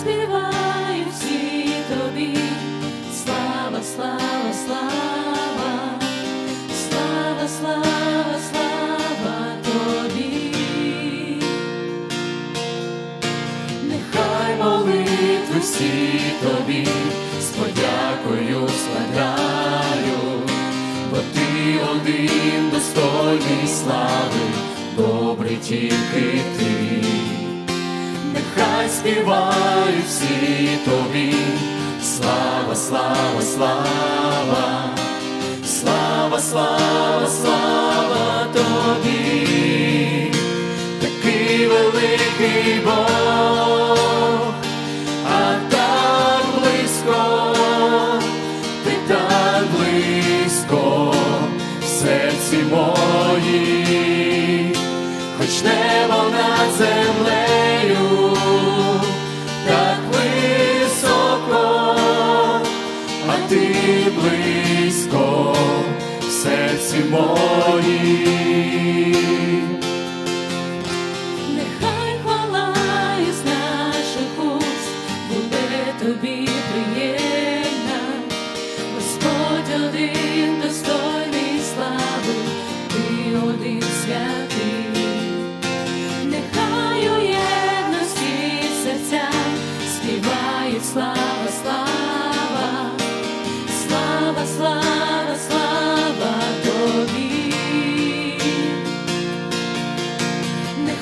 співають всі тобі, слава, слава, слава, слава, слава, слава тобі, нехай молитви всі тобі, з подякою бо ти один достойний слави, добрий тільки ти. Нехай співають всі тобі, слава, слава, слава, слава, слава, слава тобі, такий великий Бог, а так близько, ти так близько в серці моїй, хоч небо над землею, близько в серці мої, Нехай хвала із наших уст тобі приємна, Господь один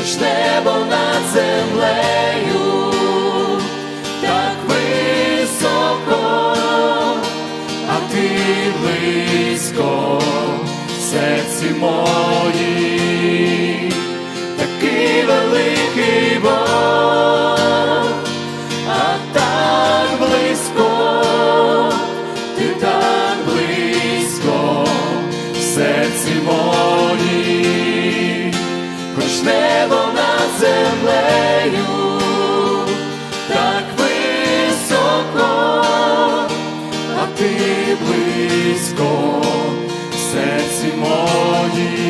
хоч небо над землею, так високо, а ти близько в серці моїй, між небом над землею, так високо, а ти близько в серці моїй.